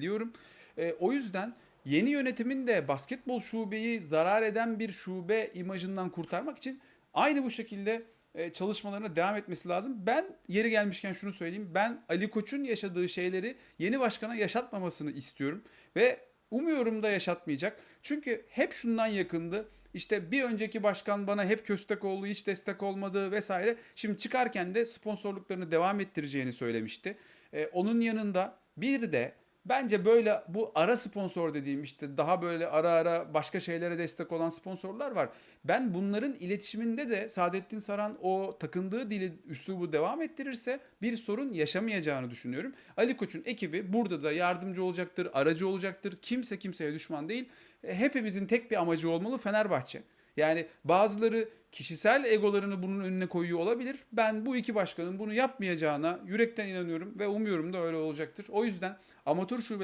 biliyorum. E, o yüzden yeni yönetimin de basketbol şubeyi zarar eden bir şube imajından kurtarmak için aynı bu şekilde e, çalışmalarına devam etmesi lazım. Ben yeri gelmişken şunu söyleyeyim. Ben Ali Koç'un yaşadığı şeyleri yeni başkana yaşatmamasını istiyorum ve umuyorum da yaşatmayacak. Çünkü hep şundan yakındı. İşte bir önceki başkan bana hep köstek oldu, hiç destek olmadı vesaire. Şimdi çıkarken de sponsorluklarını devam ettireceğini söylemişti. E, onun yanında bir de bence böyle bu ara sponsor dediğim işte daha böyle ara ara başka şeylere destek olan sponsorlar var. Ben bunların iletişiminde de Saadettin Saran o takındığı dili üslubu devam ettirirse bir sorun yaşamayacağını düşünüyorum. Ali Koç'un ekibi burada da yardımcı olacaktır, aracı olacaktır. Kimse kimseye düşman değil. E, Hepimizin tek bir amacı olmalı Fenerbahçe. Yani bazıları kişisel egolarını bunun önüne koyuyor olabilir. Ben bu iki başkanın bunu yapmayacağına yürekten inanıyorum ve umuyorum da öyle olacaktır. O yüzden amatör şube